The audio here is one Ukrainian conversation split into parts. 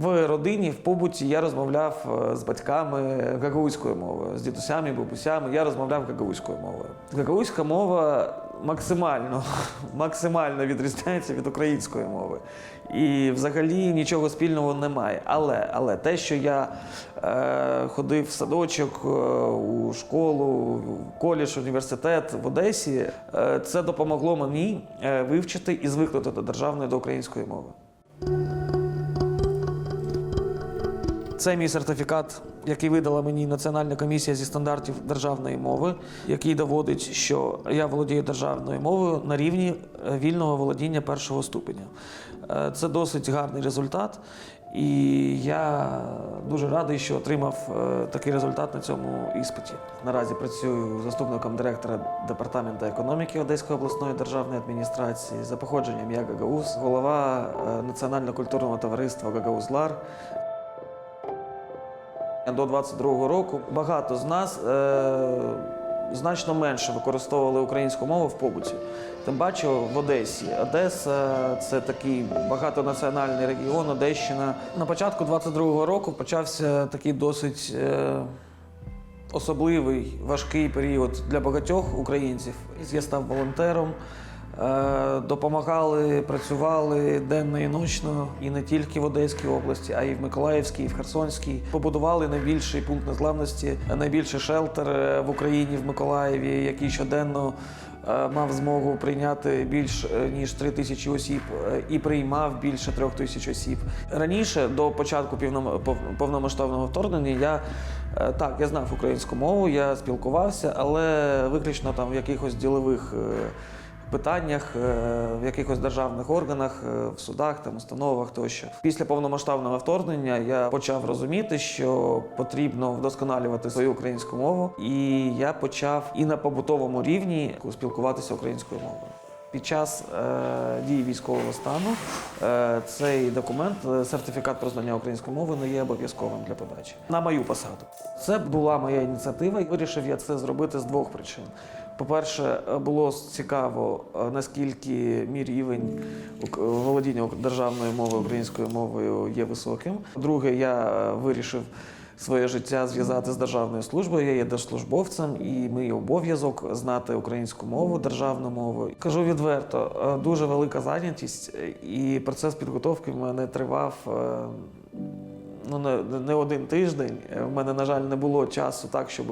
В родині, в побуті я розмовляв е, з батьками гагаузькою мовою, з дідусями, бабусями. Я розмовляв гагаузькою мовою. Гагаузька мова максимально, максимально відрізняється від української мови. І взагалі нічого спільного немає. Але, але те, що я е, ходив в садочок, е, у школу, в коледж, університет в Одесі, е, це допомогло мені е, вивчити і звикнути до державної до української мови. Це мій сертифікат, який видала мені Національна комісія зі стандартів державної мови, який доводить, що я володію державною мовою на рівні е, вільного володіння першого ступеня. Е, Це досить гарний результат, і я дуже радий, що отримав е, такий результат на цьому іспиті. Наразі працюю заступником директора департаменту економіки Одеської обласної державної адміністрації. За походженням я Гагауз, голова е, Національного культурного товариства Гагаузлар. До 22-го року багато з нас е, значно менше використовували українську мову в побуті. Тим паче в Одесі. Одеса це такий багатонаціональний регіон, Одещина. На початку 22-го року почався такий досить е, особливий важкий період для багатьох українців. Я став волонтером. Е, Допомагали, працювали денно і ночно, і не тільки в Одеській області, а й в Миколаївській, і в Херсонській. Побудували найбільший пункт незламності, найбільший шелтер е, в Україні в Миколаєві, який щоденно е, мав змогу прийняти більш ніж три тисячі осіб і приймав більше трьох тисяч осіб. Раніше, до початку повномасштабного вторгнення, я так я знав українську мову, я спілкувався, але виключно там в якихось ділових. Питаннях, е, в якихось державних органах, е, в судах, там, установах тощо. Після повномасштабного вторгнення я почав розуміти, що потрібно вдосконалювати свою українську мову, і я почав і на побутовому рівні спілкуватися українською мовою. Під час е, дії військового стану е, цей документ, е, сертифікат про знання української мови, не є обов'язковим для подачі на мою посаду. Це була моя ініціатива, і вирішив я це зробити з двох причин. По-перше, було цікаво, е, наскільки мій рівень володіння державною мовою, українською мовою є високим. Друге, я е, вирішив своє життя зв'язати з державною службою. Я є держслужбовцем, і мій обов'язок знати українську мову, державну мову. Кажу відверто, е, дуже велика зайнятість, і процес підготовки в мене тривав. Е, Ну, не, один тиждень. Е, В мене, на жаль, не було часу так, щоб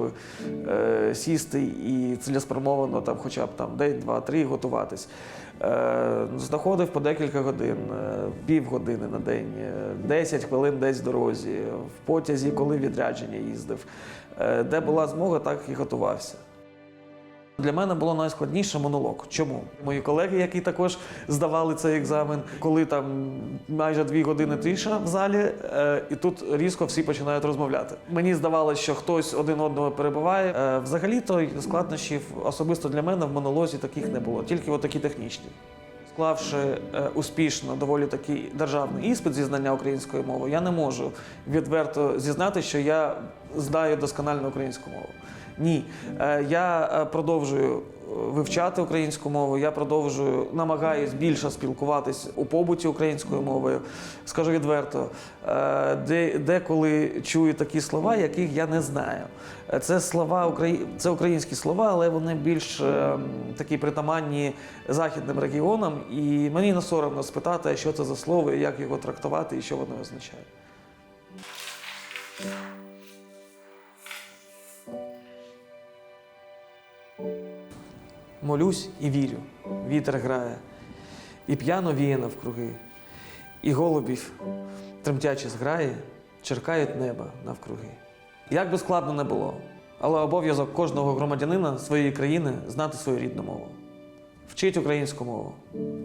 е, сісти і цілеспрямовано там, хоча б там день, два, три готуватись. Е, знаходив по декілька годин, е, півгодини на день, е, 10 хвилин десь в дорозі, в потязі, коли відрядження їздив. Е, де була змога, так і готувався. Для мене було найскладніше монолог. Чому? Мої колеги, які також здавали цей екзамен, коли там майже дві години тиша в залі, е, і тут різко всі починають розмовляти. Мені здавалося, що хтось один одного перебиває. Е, взагалі-то складнощів особисто для мене в монолозі таких не було, тільки от такі технічні. Склавши е, успішно доволі такий державний іспит зі знання української мови, я не можу відверто зізнати, що я знаю досконально українську мову. Ні, Е, я е, продовжую е, вивчати українську мову, я продовжую намагаюсь більше спілкуватись у побуті українською мовою. Скажу відверто, де, деколи чую такі слова, яких я не знаю. Це слова це українські слова, але вони більш такі притаманні західним регіонам. І мені не соромно спитати, що це за слово, як його трактувати і що воно означає. Молюсь і вірю, вітер грає, і п'яно віє навкруги, і голубів, тремтячи зграє, черкають неба навкруги. Як би складно не було, але обов'язок кожного громадянина своєї країни знати свою рідну мову. Вчіть українську мову,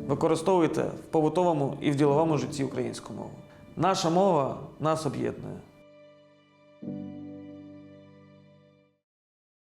використовуйте в побутовому і в діловому житті українську мову. Наша мова нас об'єднує.